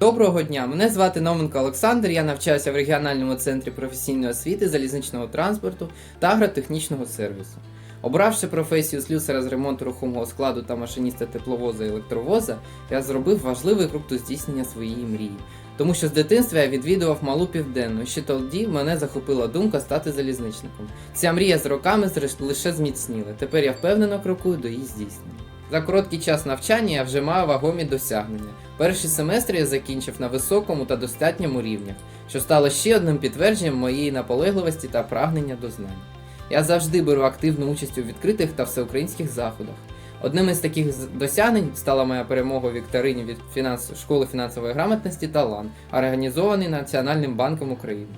Доброго дня! Мене звати Науменко Олександр. Я навчаюся в регіональному центрі професійної освіти, залізничного транспорту та агротехнічного сервісу. Обравши професію слюсара з ремонту рухомого складу та машиніста тепловоза і електровоза, я зробив важливий крок до здійснення своєї мрії. Тому що з дитинства я відвідував малу південну, ще тоді мене захопила думка стати залізничником. Ця мрія з роками лише зміцніла. Тепер я впевнено крокую до її здійснення. За короткий час навчання я вже маю вагомі досягнення. Перший семестр я закінчив на високому та достатньому рівнях, що стало ще одним підтвердженням моєї наполегливості та прагнення до знань. Я завжди беру активну участь у відкритих та всеукраїнських заходах. Одним із таких досягнень стала моя перемога у вікторині від фінанс... школи фінансової грамотності Талан, організований Національним банком України.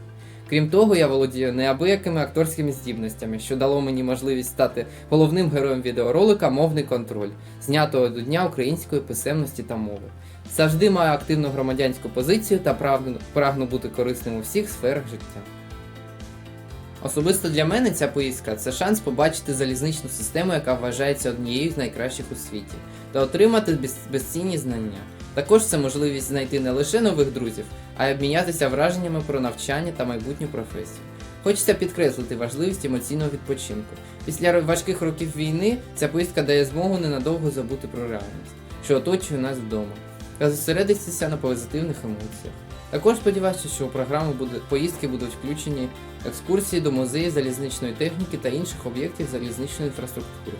Крім того, я володію неабиякими акторськими здібностями, що дало мені можливість стати головним героєм відеоролика Мовний контроль, знятого до Дня української писемності та мови. Завжди маю активну громадянську позицію та прагну, бути корисним у всіх сферах життя. Особисто для мене ця поїздка це шанс побачити залізничну систему, яка вважається однією з найкращих у світі, та отримати безцінні знання. Також це можливість знайти не лише нових друзів, а й обмінятися враженнями про навчання та майбутню професію. Хочеться підкреслити важливість емоційного відпочинку. Після важких років війни ця поїздка дає змогу ненадовго забути про реальність, що оточує нас вдома, та зосередитися на позитивних емоціях. Також сподіваюся, що у програму буде, поїздки будуть включені екскурсії до музею залізничної техніки та інших об'єктів залізничної інфраструктури.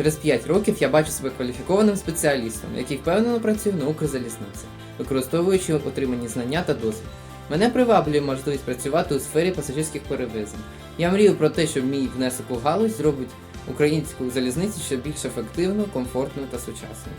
Через 5 років я бачу себе кваліфікованим спеціалістом, який впевнено працює в Укрзалізниці, використовуючи отримані знання та досвід. Мене приваблює можливість працювати у сфері пасажирських перевезень. Я мрію про те, що мій внесок у галузь зробить українську залізницю ще більш ефективною, комфортною та сучасною.